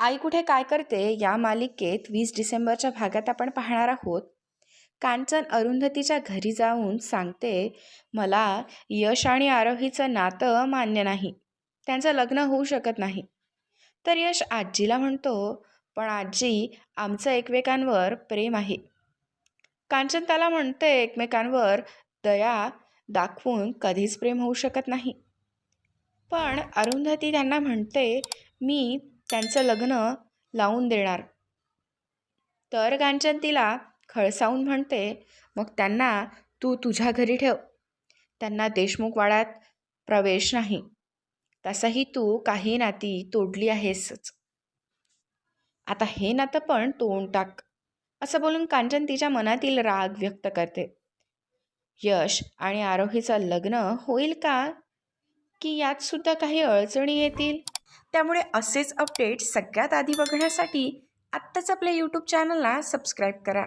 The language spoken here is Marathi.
आई कुठे काय करते या मालिकेत वीस डिसेंबरच्या भागात आपण पाहणार आहोत. कांचन अरुंधतीच्या घरी जाऊन सांगते मला यश आणि आरोहीचं नातं मान्य नाही. त्यांचं लग्न होऊ शकत नाही. तर यश आजीला म्हणतो पण आजी आमचं एकमेकांवर प्रेम आहे. कांचन त्याला म्हणते एकमेकांवर दया दाखवून कधीच प्रेम होऊ शकत नाही. पण अरुंधती त्यांना म्हणते मी त्यांचं लग्न लावून देणार. तर कांचन तिला खळसावून म्हणते मग त्यांना तू तुझ्या घरी ठेव. त्यांना देशमुख वाड्यात प्रवेश नाही. तसंही तू काही नाती तोडली आहेसच. आता हे नातं पण तोंड टाक. असं बोलून कांचन तिच्या मनातील राग व्यक्त करते. यश आणि आरोहीचं लग्न होईल का? की यात सुद्धा काही अडचणी येतील? त्यामुळे असेच अपडेट सगळ्यात आधी बघण्यासाठी आत्ताच आपल्या यूट्यूब चॅनलला सबस्क्राईब करा.